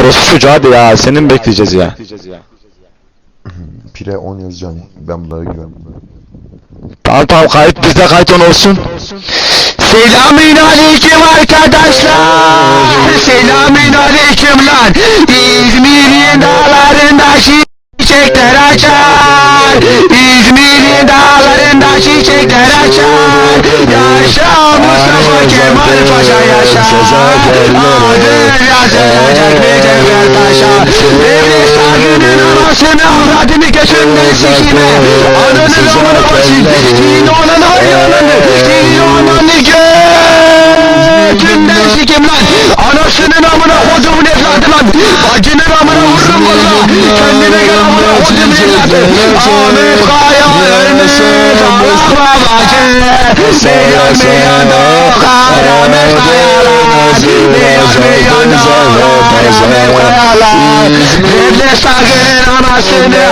orospu çocuğu hadi ya senin bekleyeceğiz ya. Pire 10 yazacağım. Ben bunlara güvenmiyorum. Tamam tamam kayıt bizde kayıt on olsun. Selamün aleyküm arkadaşlar. Selamün aleyküm lan. İzmir'in dağlarında çiçekler açar. İzmir'in dağlarında çiçekler açar. Yaşa Mustafa Kemal Paşa yaşa. Götünden sikime. Ananın amına koyayım. Dini olan hayranını. Dini olanı götünden sikim lan. Anasının amına kodumun evladı lan. Bacının amına vururum valla. Kendine gel amına kodumun evladı. Ahmet Kaya ölmüş. Allah babacı. Meyan meyan o Ahmet Kayalar. Meyan meyan o Ahmet Kayalar. Devlet saygının anasını ആശയനെ